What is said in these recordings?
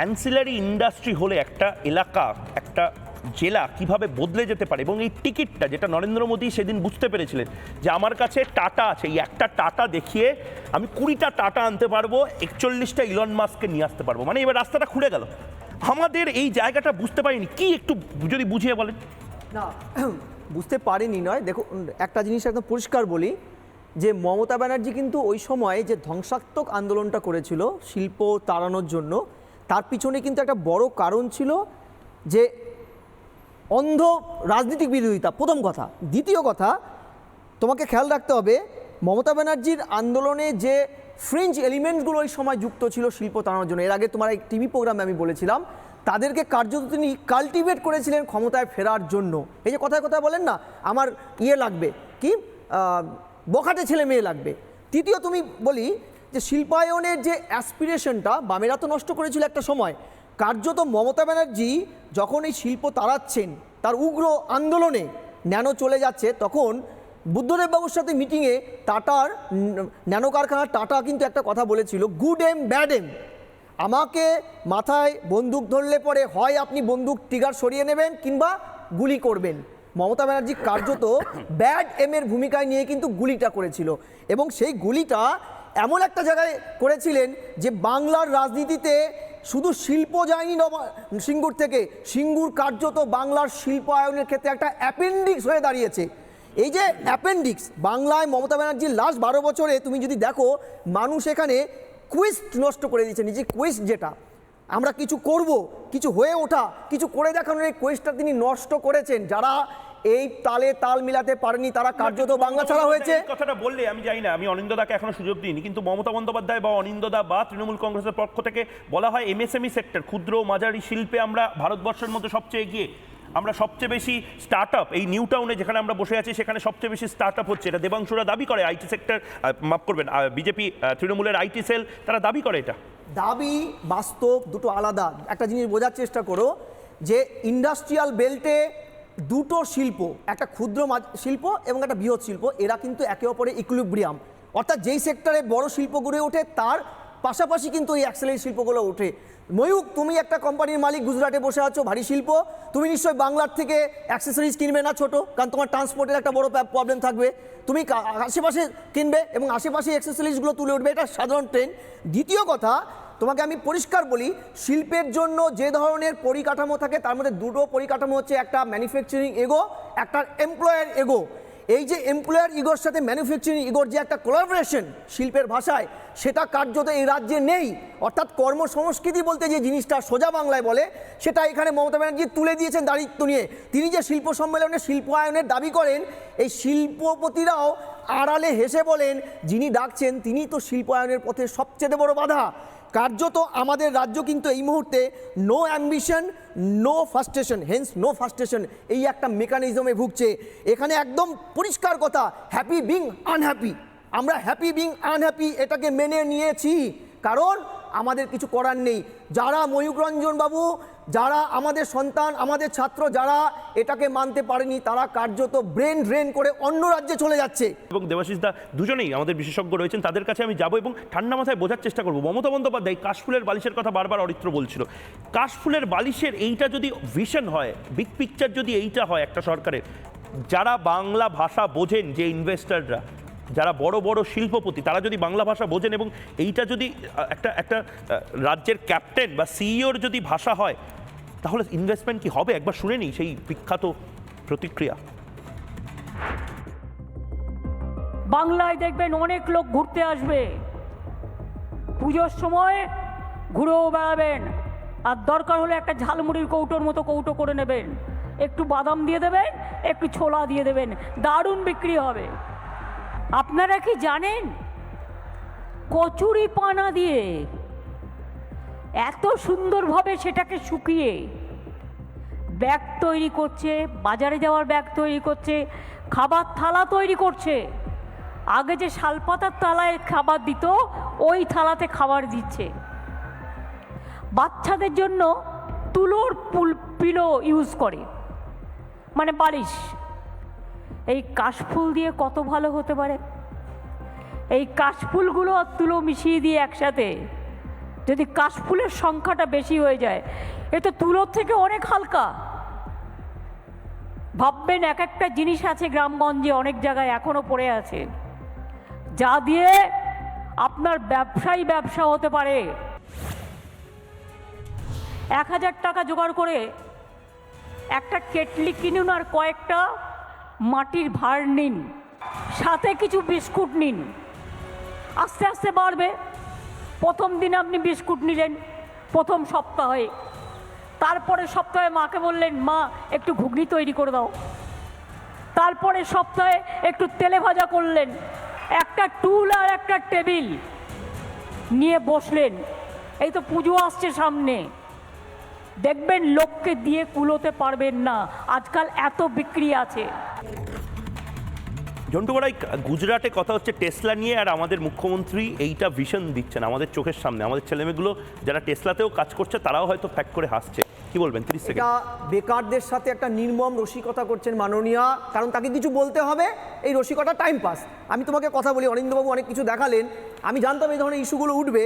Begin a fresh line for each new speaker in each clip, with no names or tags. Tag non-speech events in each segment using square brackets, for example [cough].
Ancillary industry হলে একটা এলাকা, একটা জেলা কীভাবে বদলে যেতে পারে? এবং এই টিকিটটা যেটা নরেন্দ্র মোদী সেদিন বুঝতে পেরেছিলেন যে আমার কাছে টাটা আছে। এই একটা টাটা দেখিয়ে আমি কুড়িটা টাটা আনতে পারব, একচল্লিশটা ইলন মাস্ককে নিয়ে আসতে পারব। মানে এবার রাস্তাটা খুলে গেল। আমাদের এই জায়গাটা বুঝতে পারিনি। কি একটু যদি বুঝিয়ে বলেন?
না, [clears throat] বুঝতে পারিনি নয়। দেখো একটা জিনিস একদম পরিষ্কার বলি, যে মমতা ব্যানার্জি কিন্তু ওই সময় যে ধ্বংসাত্মক আন্দোলনটা করেছিল শিল্প তাড়ানোর জন্য তার পিছনে কিন্তু একটা বড় কারণ ছিল যে অন্ধ রাজনৈতিক বিরোধিতা, প্রথম কথা। দ্বিতীয় কথা, তোমাকে খেয়াল রাখতে হবে, মমতা ব্যানার্জির আন্দোলনে যে ফ্রেঞ্চ এলিমেন্টসগুলো ওই সময় যুক্ত ছিল শিল্প তাড়ানোর জন্য, এর আগে তোমার এক টিভি প্রোগ্রামে আমি বলেছিলাম, তাদেরকে কার্যত তিনি কাল্টিভেট করেছিলেন ক্ষমতায় ফেরার জন্য। এই যে কথায় কথায় বলেন না, আমার ইয়ে লাগবে, কি? বখাটে ছেলে মেয়ে লাগবে। তৃতীয়, তুমি বলি যে শিল্পায়নের যে অ্যাসপিরেশনটা বামেরা তো নষ্ট করেছিল একটা সময়। কার্যত মমতা ব্যানার্জি যখন এই শিল্প তাড়াচ্ছেন, তার উগ্র আন্দোলনে ন্যানো চলে যাচ্ছে, তখন বুদ্ধদেব বাবুর সাথে মিটিংয়ে টাটার ন্যানো কারখানার টাটা কিন্তু একটা কথা বলেছিল গুড এম ব্যাড এম আমাকে মাথায় বন্দুক ধরলে পরে হয় আপনি বন্দুক টিগার সরিয়ে নেবেন কিংবা গুলি করবেন। মমতা ব্যানার্জি কার্যত ব্যাড এমের ভূমিকায় নিয়ে কিন্তু গুলিটা করেছিল এবং সেই গুলিটা এমন একটা জায়গায় করেছিলেন যে বাংলার রাজনীতিতে শুধু শিল্প যায়নি সিঙ্গুর থেকে। সিঙ্গুর কার্যত বাংলার শিল্প আয়নের ক্ষেত্রে একটা অ্যাপেন্ডিক্স হয়ে দাঁড়িয়েছে। এই যে অ্যাপেন্ডিক্স বাংলায় মমতা ব্যানার্জির লাস্ট বারো বছরে তুমি যদি দেখো, মানুষ এখানে কুইস্ট নষ্ট করে দিয়েছে নিজে কুইস্ট যেটা। আমরা কিছু করব কিছু হয়ে ওঠা কিছু করে দেখানোর এই কোয়েস্টটা তিনি নষ্ট করেছেন। যারা এই তালে তাল মিলাতে পারেনি তারা কার্যত বাংলা ছাড়া হয়েছে।
কথাটা বললে আমি জানি না আমি অনিন্দদাকে এখনও সুযোগ দিইনি কিন্তু মমতা বন্দ্যোপাধ্যায় বা অনিন্দদা বা তৃণমূল কংগ্রেসের পক্ষ থেকে বলা হয় এমএসএমই সেক্টর ক্ষুদ্র মাঝারি শিল্পে আমরা ভারতবর্ষের মধ্যে সবচেয়ে এগিয়ে। আমরা সবচেয়ে বেশি স্টার্ট আপ এই নিউ টাউনে যেখানে আমরা বসে আছি, সেখানে সবচেয়ে বেশি স্টার্ট আপ হচ্ছে। এটা দেবাংশুরা দাবি করে আইটি সেক্টর মাফ করবেন বিজেপি তৃণমূলের আইটি সেল তারা দাবি করে এটা।
দাবি বাস্তব দুটো আলাদা। একটা জিনিস বোঝার চেষ্টা করো যে ইন্ডাস্ট্রিয়াল বেল্টে দুটো শিল্প, একটা ক্ষুদ্র শিল্প এবং একটা বৃহৎ শিল্প, এরা কিন্তু একে অপরে ইকুইলিব্রিয়াম অর্থাৎ যেই সেক্টরে বড় শিল্প গড়ে ওঠে, তার পাশাপাশি কিন্তু এই অ্যাক্সেলের শিল্পগুলো ওঠে। ময়ূক তুমি একটা কোম্পানির মালিক, গুজরাটে বসে আছো, ভারী শিল্প। তুমি নিশ্চয়ই বাংলার থেকে অ্যাক্সেসরিজ কিনবে না ছোট, কারণ তোমার ট্রান্সপোর্টের একটা বড় প্রবলেম থাকবে। তুমি আশেপাশে কিনবে এবং আশেপাশে অ্যাক্সেসরিজগুলো তুলে উঠবে, এটা সাধারণ ট্রেন্ড দ্বিতীয় কথা, তোমাকে আমি পরিষ্কার বলি, শিল্পের জন্য যে ধরনের পরিকাঠামো থাকে, তার মধ্যে দুটো পরিকাঠামো হচ্ছে একটা ম্যানুফ্যাকচারিং এগো একটা এমপ্লয়ার এগো এই যে এমপ্লয়ার ইগোর সাথে ম্যানুফ্যাকচারিং ইগোর যে একটা কোলাবোরেশন শিল্পের ভাষায়, সেটা কার্যত এই রাজ্যে নেই। অর্থাৎ কর্মসংস্কৃতি বলতে যে জিনিসটা সোজা বাংলায় বলে, সেটা এখানে মমতা ব্যানার্জি তুলে দিয়েছেন দায়িত্ব নিয়ে। তিনি যে শিল্প সম্মেলনে শিল্পায়নের দাবি করেন, এই শিল্পপতিরাও আড়ালে হেসে বলেন, যিনি ডাকছেন তিনি তো শিল্পায়নের পথে সবচেয়ে বড় বাধা। কার্যত আমাদের রাজ্য কিন্তু এই মুহূর্তে no ambition no frustration hence no frustration এই একটা মেকানিজমে ভুগছে। এখানে একদম পরিষ্কার কথা হ্যাপি বিং আনহ্যাপি আমরা হ্যাপি বিং আনহ্যাপি এটাকে মেনে নিয়েছি। কারণ আমাদের কিছু করার নেই। যারা ময়ূক রঞ্জন বাবু, যারা আমাদের সন্তান, আমাদের ছাত্র, যারা এটাকে মানতে পারেনি, তারা কার্যত ব্রেন ড্রেন করে অন্য রাজ্যে চলে যাচ্ছে।
এবং দেবাশিস দা দুজনেই আমাদের বিশেষজ্ঞ রয়েছেন, তাদের কাছে আমি যাব এবং ঠান্ডা মাথায় বোঝার চেষ্টা করব। মমতা বন্দ্যোপাধ্যায় কাশফুলের বালিশের কথা বারবার অরিত্র বলছিল। কাশফুলের বালিশের এইটা যদি ভিশন হয়, বিগ পিকচার যদি এইটা হয় একটা সরকারের, যারা বাংলা ভাষা বোঝেন যে ইনভেস্টাররা যারা বড় বড় শিল্পপতি, তারা যদি বাংলা ভাষা বোঝেন এবং এইটা যদি একটা একটা রাজ্যের ক্যাপ্টেন বা সিইওর যদি ভাষা হয়, তাহলে ইনভেস্টমেন্ট কি হবে? একবার শুনে নিই সেই বিখ্যাত প্রতিক্রিয়া।
বাংলায় দেখবেন অনেক লোক ঘুরতে আসবে। পুজোর সময় ঘুরেও বেড়াবেন। আর দরকার হলে একটা ঝালমুড়ির কৌটোর মতো কৌটো করে নেবেন। একটু বাদাম দিয়ে দেবেন, একটু ছোলা দিয়ে দেবেন। দারুণ বিক্রি হবে। আপনারা কি জানেন? কচুরি পানা দিয়ে এত সুন্দরভাবে সেটাকে শুকিয়ে ব্যাগ তৈরি করছে, বাজারে যাওয়ার ব্যাগ তৈরি করছে, খাবার থালা তৈরি করছে। আগে যে শালপাতার থালায় খাবার দিত, ওই থালাতে খাবার দিচ্ছে। বাচ্চাদের জন্য তুলোর পুল, পিলো ইউজ করে। মানে বালিশ। এই কাশফুল দিয়ে কত ভালো হতে পারে? এই কাশফুলগুলো তুলো মিশিয়ে দিয়ে একসাথে। যদি কাশফুলের সংখ্যাটা বেশি হয়ে যায়, এ তো তুলোর থেকে অনেক হালকা। ভাববেন এক একটা জিনিস আছে গ্রামগঞ্জে অনেক জায়গায় এখনও পড়ে আছে। যা দিয়ে আপনার ব্যবসায়ী ব্যবসা হতে পারে। এক হাজার টাকা জোগাড় করে একটা কেটলি কিনুন আর কয়েকটা মাটির ভার নিন, সাথে কিছু বিস্কুট নিন। আস্তে আস্তে বাড়বে। প্রথম দিন আপনি বিস্কুট নিলেন, প্রথম সপ্তাহে। তারপরে সপ্তাহে মাকে বললেন, মা, একটু ঘুগনি তৈরি করে দাও। তারপরে সপ্তাহে একটু তেলে ভাজা করলেন, একটা টুল আর একটা টেবিল নিয়ে বসলেন। এই তো পুজো আসছে সামনে। দেখবেন লোককে দিয়ে কুলোতে পারবেন না। আজকাল এত বিক্রি আছে।
ঝন্টু বড়াই গুজরাটে কথা হচ্ছে টেসলা নিয়ে আর আমাদের মুখ্যমন্ত্রী এইটা ভিশন দিচ্ছেন আমাদের চোখের সামনে। আমাদের ছেলেমেয়েগুলো যারা টেসলাতেও কাজ করছে তারাও হয়তো ফ্যাক করে হাসছে। কি বলবেন তিরিশ সেকেন্ড
বেকারদের সাথে একটা নির্মম রসিকতা করছেন মাননীয়া কারণ তাকে কিছু বলতে হবে এই রসিকতা টাইম পাস আমি তোমাকে কথা বলি অরিন্দবাবু অনেক কিছু দেখালেন। আমি জানতাম এই ধরনের ইস্যুগুলো উঠবে।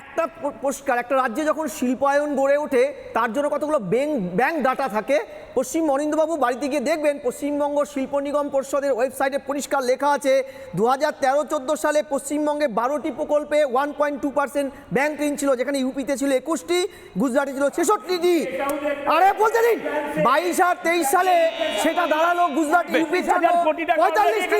একটা পরিষ্কার একটা রাজ্যে যখন শিল্পায়ন গড়ে ওঠে তার জন্য কতগুলো ব্যাংক ব্যাংক ডাটা থাকে। পশ্চিম অরিন্দবাবু বাড়িতে গিয়ে দেখবেন পশ্চিমবঙ্গ শিল্প নিগম পরিষদের ওয়েবসাইটে পরিষ্কার লেখা আছে দু হাজার তেরো চোদ্দ সালে পশ্চিমবঙ্গে বারোটি প্রকল্পে one point two percent bank ঋণ ছিল যেখানে ইউপিতে ছিল একুশটি গুজরাটে ছিল ছেষট্টিটি। আরে বলতে দিন বাইশ আর তেইশ সালে সেটা দাঁড়াল গুজরাট ইউপি পঁয়তাল্লিশটি।